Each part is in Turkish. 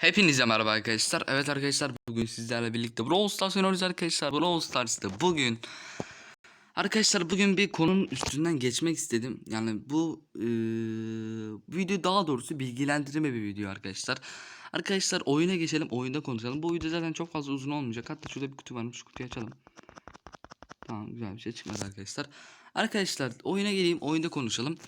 Hepinize merhaba arkadaşlar. Evet arkadaşlar bugün sizlerle birlikte Brawl Stars oynuyoruz arkadaşlar. Brawl Stars'ta bugün Arkadaşlar bugün bir konunun üstünden geçmek istedim. Yani bu eee, video daha doğrusu bilgilendirme bir video arkadaşlar. Arkadaşlar oyuna geçelim, oyunda konuşalım. Bu video zaten çok fazla uzun olmayacak. Hatta şurada bir kutu varmış, şu kutuyu açalım. Tamam güzel bir şey çıkmadı arkadaşlar. Arkadaşlar oyuna geleyim, oyunda konuşalım.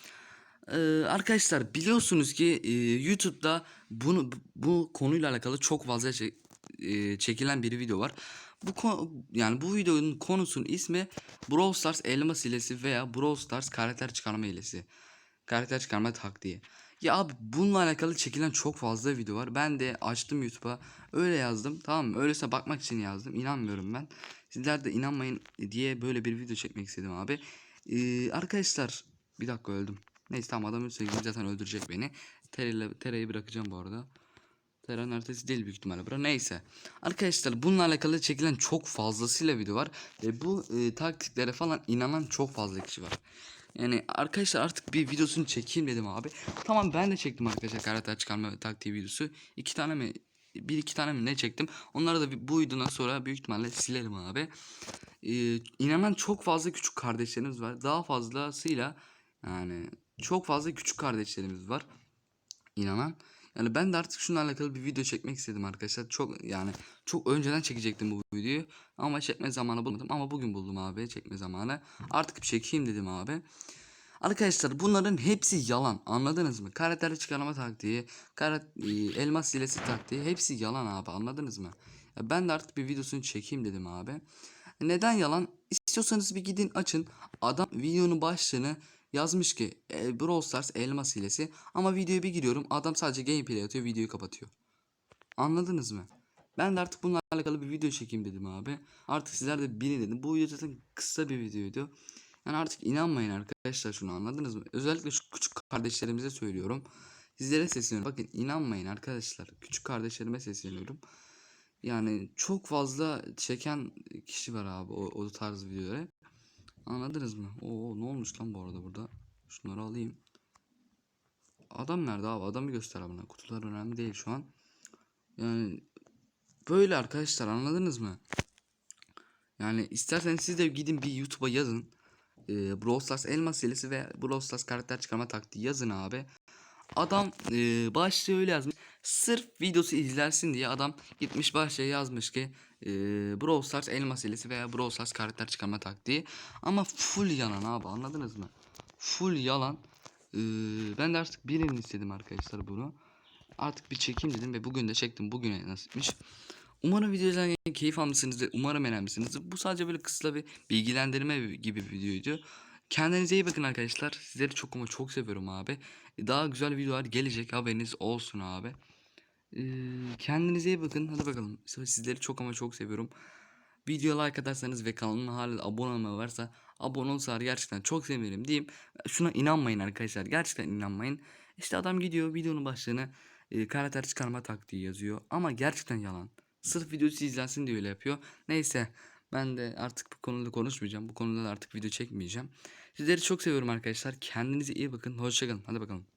Ee, arkadaşlar biliyorsunuz ki e, YouTube'da bunu bu konuyla alakalı çok fazla çe- e, çekilen bir video var. Bu yani bu videonun konusunun ismi Brawl Stars elmas hilesi veya Brawl Stars karakter çıkarma hilesi. Karakter çıkarma taktiği. Ya abi bununla alakalı çekilen çok fazla video var. Ben de açtım YouTube'a. Öyle yazdım. Tamam mı? Öyleyse bakmak için yazdım. İnanmıyorum ben. Sizler de inanmayın diye böyle bir video çekmek istedim abi. Ee, arkadaşlar bir dakika öldüm. Neyse tamam adam ölse zaten öldürecek beni. Tere, tereyi bırakacağım bu arada. Tera'nın haritası değil büyük ihtimalle bura. Neyse. Arkadaşlar bununla alakalı çekilen çok fazlasıyla video var. Ve bu e, taktiklere falan inanan çok fazla kişi var. Yani arkadaşlar artık bir videosunu çekeyim dedim abi. Tamam ben de çektim arkadaşlar karakter çıkarma taktiği videosu. İki tane mi bir iki tane mi ne çektim. Onları da bu videodan sonra büyük ihtimalle silerim abi. Ee, inanan çok fazla küçük kardeşlerimiz var. Daha fazlasıyla yani çok fazla küçük kardeşlerimiz var. İnanan. Yani ben de artık şununla alakalı bir video çekmek istedim arkadaşlar. Çok yani çok önceden çekecektim bu videoyu. Ama çekme zamanı bulmadım. Ama bugün buldum abi çekme zamanı. Artık bir çekeyim dedim abi. Arkadaşlar bunların hepsi yalan. Anladınız mı? Karakter çıkarma taktiği, kara, e, elmas hilesi taktiği hepsi yalan abi. Anladınız mı? Ben de artık bir videosunu çekeyim dedim abi. Neden yalan? İstiyorsanız bir gidin açın. Adam videonun başlığını yazmış ki e, Brawl Stars elmas hilesi. Ama videoya bir giriyorum. Adam sadece gameplay atıyor. Videoyu kapatıyor. Anladınız mı? Ben de artık bununla alakalı bir video çekeyim dedim abi. Artık sizler de bilin dedim. Bu video zaten kısa bir videoydu. Yani artık inanmayın arkadaşlar şunu anladınız mı? Özellikle şu küçük kardeşlerimize söylüyorum. Sizlere sesleniyorum. Bakın inanmayın arkadaşlar. Küçük kardeşlerime sesleniyorum. Yani çok fazla çeken kişi var abi o, o tarz videoları. Anladınız mı? Oo ne olmuş lan bu arada burada? Şunları alayım. Adam nerede abi? Adamı göster bana. Kutular önemli değil şu an. Yani böyle arkadaşlar anladınız mı? Yani isterseniz siz de gidin bir YouTube'a yazın. Ee, Brawl Stars elmas hilesi ve Brawl Stars karakter çıkarma taktiği yazın abi. Adam e, başlığı öyle yazmış. Sırf videosu izlersin diye adam gitmiş başlığı yazmış ki e, Brawl Stars elmas hilesi veya Brawl Stars karakter çıkarma taktiği. Ama full yalan abi anladınız mı? Full yalan. Ee, ben de artık birini istedim arkadaşlar bunu. Artık bir çekeyim dedim ve bugün de çektim. Bugüne nasipmiş. Umarım videodan keyif almışsınızdır. Umarım eğlenmişsinizdir. Bu sadece böyle kısa bir bilgilendirme gibi bir videoydu. Kendinize iyi bakın arkadaşlar. Sizleri çok ama çok seviyorum abi. Daha güzel videolar gelecek haberiniz olsun abi. Ee, kendinize iyi bakın. Hadi bakalım. Sizleri çok ama çok seviyorum. Video like atarsanız ve kanalıma hala abone olma varsa abone olsalar gerçekten çok sevinirim diyeyim. Şuna inanmayın arkadaşlar. Gerçekten inanmayın. İşte adam gidiyor videonun başlığına e, karakter çıkarma taktiği yazıyor. Ama gerçekten yalan. Sırf videosu izlensin diye öyle yapıyor. Neyse ben de artık bu konuda konuşmayacağım. Bu konuda da artık video çekmeyeceğim. Sizleri çok seviyorum arkadaşlar. Kendinize iyi bakın. Hoşçakalın. Hadi bakalım.